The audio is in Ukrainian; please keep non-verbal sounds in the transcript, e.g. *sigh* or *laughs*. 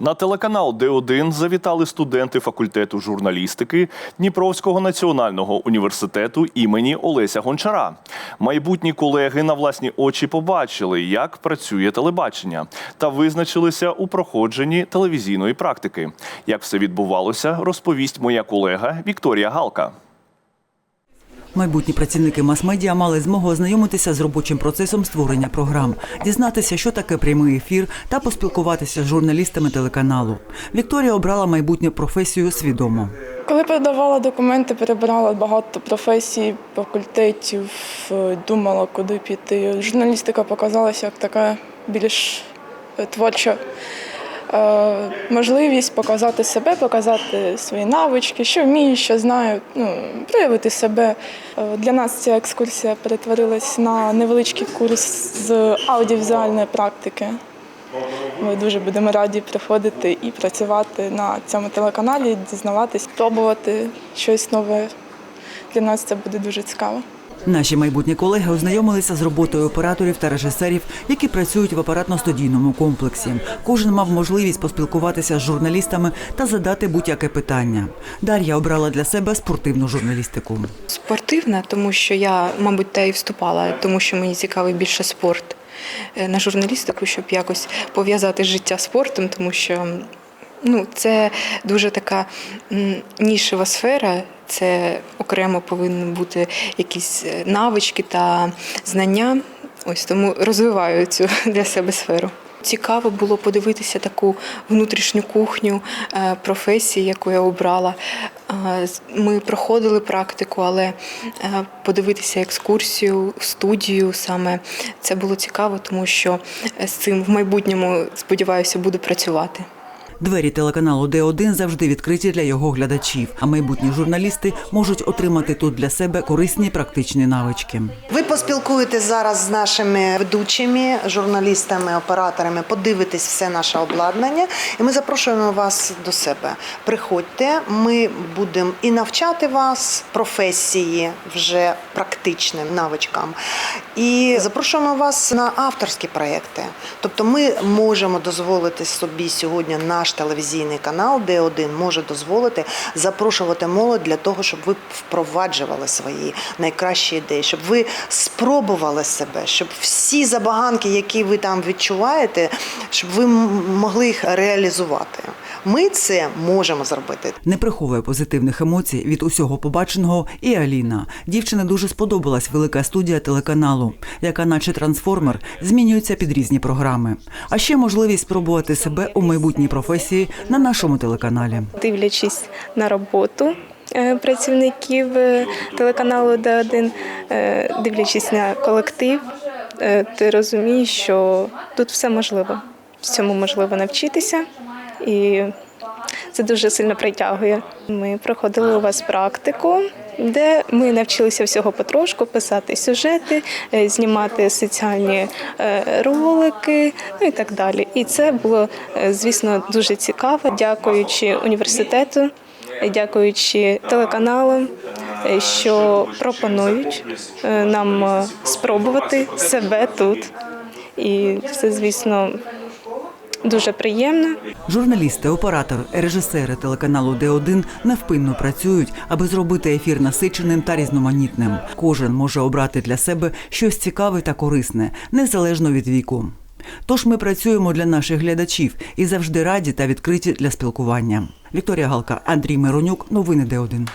На телеканал Д1 завітали студенти факультету журналістики Дніпровського національного університету імені Олеся Гончара. Майбутні колеги на власні очі побачили, як працює телебачення, та визначилися у проходженні телевізійної практики. Як все відбувалося, розповість моя колега Вікторія Галка. Майбутні працівники мас-медіа мали змогу ознайомитися з робочим процесом створення програм, дізнатися, що таке прямий ефір, та поспілкуватися з журналістами телеканалу. Вікторія обрала майбутню професію свідомо. Коли подавала документи, перебирала багато професій, факультетів, думала, куди піти. Журналістика показалася як така більш е, творча можливість показати себе, показати свої навички, що вмію, що знаю, ну, проявити себе. Е, Для нас ця екскурсія перетворилась на невеличкий курс з аудіовізуальної практики. Ми дуже будемо раді приходити і працювати на цьому телеканалі, дізнаватись, пробувати щось нове. Для нас це буде дуже цікаво. Наші майбутні колеги ознайомилися з роботою операторів та режисерів, які працюють в апаратно-студійному комплексі. Кожен мав можливість поспілкуватися з журналістами та задати будь-яке питання. Дар'я обрала для себе спортивну журналістику. Спортивна, тому що я, мабуть, та і вступала, тому що мені цікавий більше спорт Е, на журналістику, щоб якось пов'язати життя спортом, тому що ну, це дуже така нішева сфера. Це окремо повинні бути якісь е, навички та знання. Ось тому розвиваю цю *laughs* для себе сферу. Цікаво було подивитися таку внутрішню кухню е, професії, яку я обрала. Е, Ми проходили практику, але подивитися екскурсію, студію саме це було цікаво, тому що з цим в майбутньому сподіваюся буду працювати. Двері телеканалу Д1 завжди відкриті для його глядачів, а майбутні журналісти можуть отримати тут для себе корисні практичні навички. Ви поспілкуєтесь зараз з нашими ведучими, журналістами, операторами, подивитесь все наше обладнання, і ми запрошуємо вас до себе. Приходьте, ми будемо і навчати вас професії вже практичним навичкам, і запрошуємо вас на авторські проекти. Тобто, ми можемо дозволити собі сьогодні наш телевізійний канал, Д1 може дозволити запрошувати молодь для того, щоб ви впроваджували свої найкращі ідеї, щоб ви спробували себе, щоб всі забаганки, які ви там відчуваєте, щоб ви могли їх реалізувати. Ми це можемо зробити. Не приховує позитивних емоцій від усього побаченого і Аліна. Дівчина дуже сподобалась велика студія телеканалу, яка, наче трансформер, змінюється під різні програми. А ще можливість спробувати себе у майбутній професії на нашому телеканалі. дивлячись на роботу е, працівників е, телеканалу Д1, е, дивлячись на колектив, ти розумієш, що тут все можливо. Всьому можливо навчитися, і це дуже сильно притягує. Ми проходили у вас практику, де ми навчилися всього потрошку писати сюжети, е, знімати соціальні е, ролики, ну і так далі. І це було, е, звісно, дуже цікаво, дякуючи університету, дякуючи телеканалам, що пропонують нам спробувати себе тут. І це, звісно, дуже приємно. Журналісти, оператор, режисери телеканалу Д1 невпинно працюють, аби зробити ефір насиченим та різноманітним. Кожен може обрати для себе щось цікаве та корисне, незалежно від віку. Тож ми працюємо для наших глядачів і завжди раді та відкриті для спілкування. Вікторія Галка, Андрій Миронюк, новини Д1.